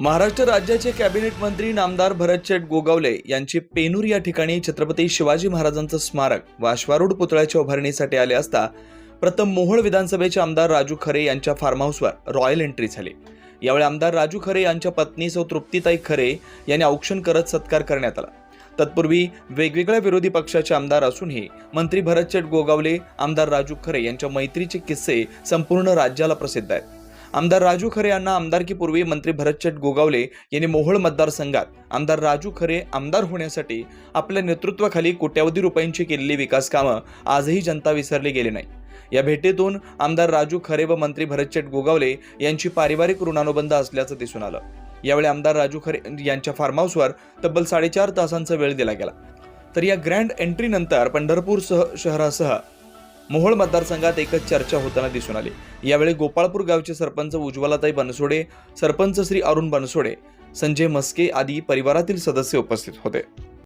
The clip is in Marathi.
महाराष्ट्र राज्याचे कॅबिनेट मंत्री नामदार भरतशेठ गोगावले यांची पेनूर या ठिकाणी छत्रपती शिवाजी महाराजांचं स्मारक वाश्वारूढ पुतळ्याच्या उभारणीसाठी आले असता प्रथम मोहोळ विधानसभेचे आमदार राजू खरे यांच्या फार्म हाऊसवर रॉयल एंट्री झाली. यावेळी आमदार राजू खरे यांच्या पत्नी सौ तृप्तीताई खरे यांनी औक्षण करत सत्कार करण्यात आला. तत्पूर्वी वेगवेगळ्या विरोधी पक्षाचे आमदार असूनही मंत्री भरतशेठ गोगावले आमदार राजू खरे यांच्या मैत्रीचे किस्से संपूर्ण राज्याला प्रसिद्ध आहेत. आमदार राजू खरे यांना आमदारकीपूर्वी मंत्री भरतचट गोगावले यांनी मोहोळ मतदारसंघात आमदार राजू खरे आमदार होण्यासाठी आपल्या नेतृत्वाखाली कोट्यावधी रुपयांची केलेली विकास कामं आजही जनता विसरली गेली नाही. या भेटीतून आमदार राजू खरे व मंत्री भरतचट गोगावले यांची पारिवारिक ऋणानुबंध असल्याचं दिसून आलं. यावेळी आमदार राजू खरे यांच्या फार्म हाऊसवर तब्बल साडेचार तासांचा वेळ दिला गेला. तर या ग्रँड एंट्रीनंतर पंढरपूरसह शहरासह मोहोळ मतदारसंघात एकच चर्चा होताना दिसून आली. यावेळी गोपाळपूर गावचे सरपंच उज्ज्वलाताई बनसोडे सरपंच श्री अरुण बनसोडे संजय मस्के आदी परिवारातील सदस्य उपस्थित होते.